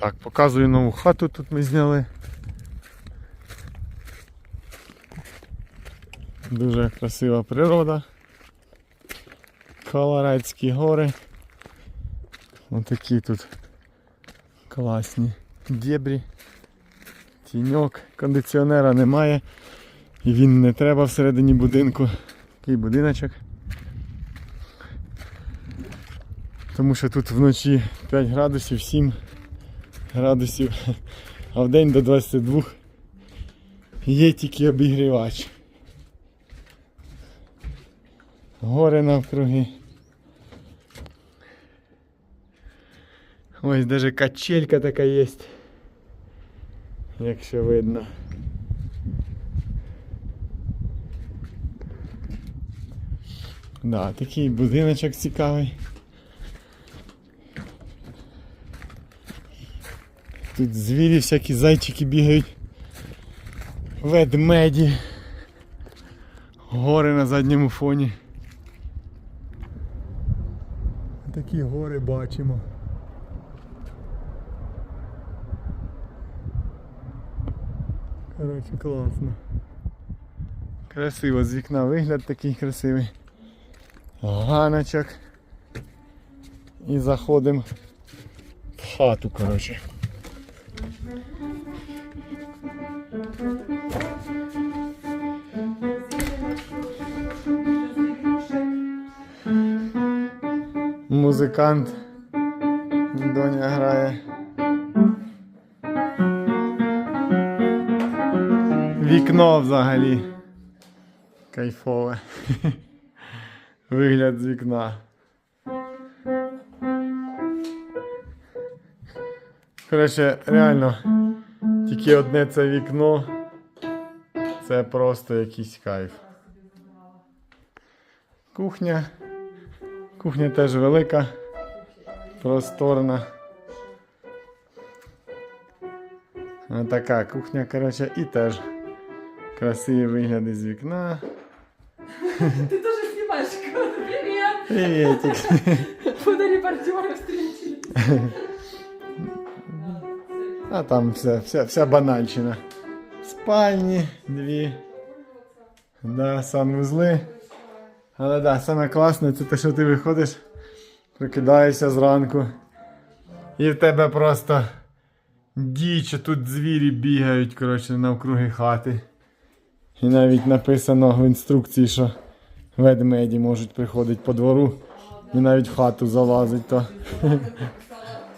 Так, показую нову хату тут ми зняли. Дуже красива природа. Колорадські гори. Отакі тут класні дєбрі. Тіньок, кондиціонера немає. І він не треба всередині будинку. Такий будиночок. Тому що тут вночі 5 градусів, 7 градусів, а в день до 22 є тільки обігрівач. Гори навкруги. Ось даже качелька така є. Якщо видно. Да, такий будиночок цікавий. Тут звірі всякі зайчики бігають. Ведмеді. Гори на задньому фоні. Такі гори бачимо. Коротше, класно. Красиво, з вікна вигляд такий красивий. Ганочок. І заходимо в хату, коротше. Музикант. Доня грає. Вікно взагалі. Кайфове. Вигляд з вікна. Коротше, реально, тільки одне це вікно. Це просто якийсь кайф. Кухня. Кухня теж велика, просторна. Ось така кухня, коротше, і теж красиві вигляди з вікна. Ты тоже снимаешь кого Привет! Приветик. Фоторепортеры встретили. А там вся, вся, вся банальщина. Спальні, дві. Да, санвузли. Але да, саме класне це те, що ти виходиш, прокидаєшся зранку. І в тебе просто діч, тут звірі бігають, коротше, навкруги хати. І навіть написано в інструкції, що ведмеді можуть приходити по двору і навіть в хату залазить, то